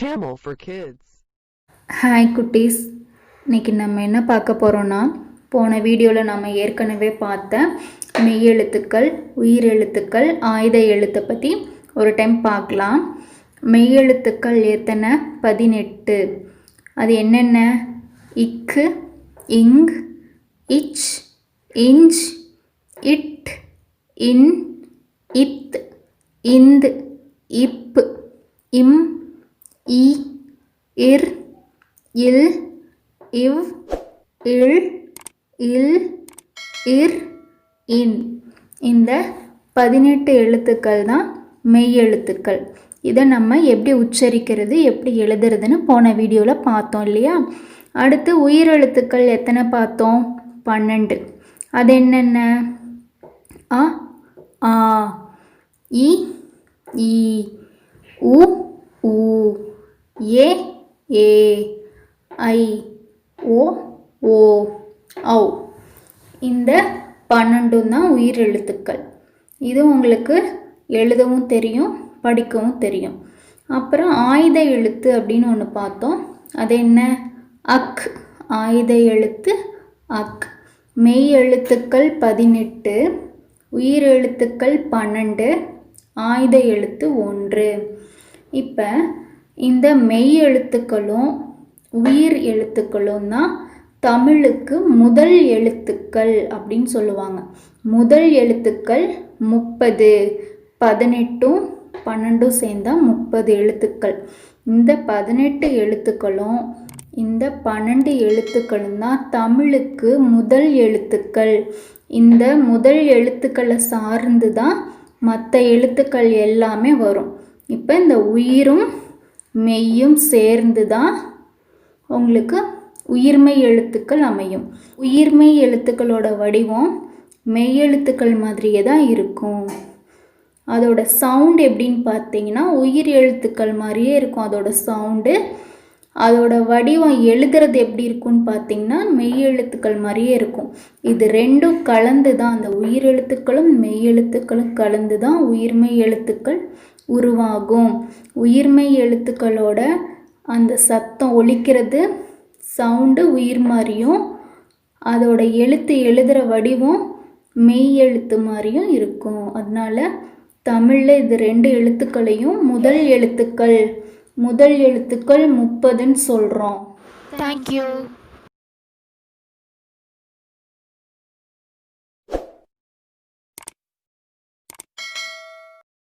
Tamil for kids. Hi குட்டீஸ். இன்னைக்கு நம்ம என்ன பார்க்க போகிறோன்னா போன வீடியோவில் நம்ம ஏற்கனவே பார்த்த மெய்யெழுத்துக்கள் உயிரெழுத்துக்கள் ஆயுத எழுத்தை பற்றி ஒரு டைம் பார்க்கலாம். மெய்யெழுத்துக்கள் எத்தனை? பதினெட்டு. அது என்னென்ன? இக்கு இங் இச் இஞ்ச் இட் இன் இத் இந்து இப் இம் இ இர் இல் இவ் இல் இல் இர் இன் இந்த பதினெட்டு எழுத்துக்கள் தான் மெய் எழுத்துக்கள் இதை நம்ம எப்படி உச்சரிக்கிறது எப்படி எழுதுறதுன்னு போன வீடியோவில் பார்த்தோம் இல்லையா? அடுத்து உயிரெழுத்துக்கள் எத்தனை பார்த்தோம்? பன்னெண்டு. அது என்னென்ன? அ ஆ இ ஈ உ ஊ ஏ ஏ ஐ ஓ ஓ ஔ. இந்த பன்னெண்டும் தான் உயிரெழுத்துக்கள் இது உங்களுக்கு எழுதவும் தெரியும் படிக்கவும் தெரியும். அப்புறம் ஆயுத எழுத்து அப்படின்னு ஒன்று பார்த்தோம். அது என்ன? அக் ஆயுத எழுத்து அக். மெய் எழுத்துக்கள் பதினெட்டு உயிர் எழுத்துக்கள் பன்னெண்டு ஆயுத எழுத்து ஒன்று. இப்போ இந்த மெய் எழுத்துக்களும் உயிர் எழுத்துக்களும் தான் தமிழுக்கு முதல் எழுத்துக்கள் அப்படின்னு சொல்லுவாங்க. முதல் எழுத்துக்கள் முப்பது பதினெட்டும் பன்னெண்டும் சேர்ந்தால் முப்பது எழுத்துக்கள். இந்த பதினெட்டு எழுத்துக்களும் இந்த பன்னெண்டு எழுத்துக்களும் தான் தமிழுக்கு முதல் எழுத்துக்கள். இந்த முதல் எழுத்துக்களை சார்ந்து தான் மற்ற எழுத்துக்கள் எல்லாமே வரும். இப்போ இந்த உயிரும் மெய்யும் சேர்ந்து தான் உங்களுக்கு உயிர்மெய் எழுத்துக்கள் அமையும். உயிர்மெய் எழுத்துக்களோட வடிவம் மெய் எழுத்துக்கள் மாதிரியே தான் இருக்கும். அதோட சவுண்ட் எப்படின்னு பார்த்தீங்கன்னா உயிர் எழுத்துக்கள் மாதிரியே இருக்கும் அதோட சவுண்டு அதோட வடிவம் எழுதுறது எப்படி இருக்கும்னு பார்த்தீங்கன்னா மெய் எழுத்துக்கள் மாதிரியே இருக்கும். இது ரெண்டும் கலந்து தான் அந்த உயிர் எழுத்துக்களும் மெய் எழுத்துக்களும் கலந்து தான் உயிர்மெய் எழுத்துக்கள் உருவாகும். உயிர்மெய் எழுத்துக்களோட அந்த சத்தம் ஒழிக்கிறது சவுண்டு உயிர் மாதிரியும் அதோட எழுத்து எழுதுகிற வடிவம் மெய் எழுத்து மாதிரியும் இருக்கும். அதனால் தமிழில் இது ரெண்டு எழுத்துக்களையும் முதல் எழுத்துக்கள் முதல் எழுத்துக்கள் முப்பதுன்னு சொல்கிறோம் தேங்க்யூ.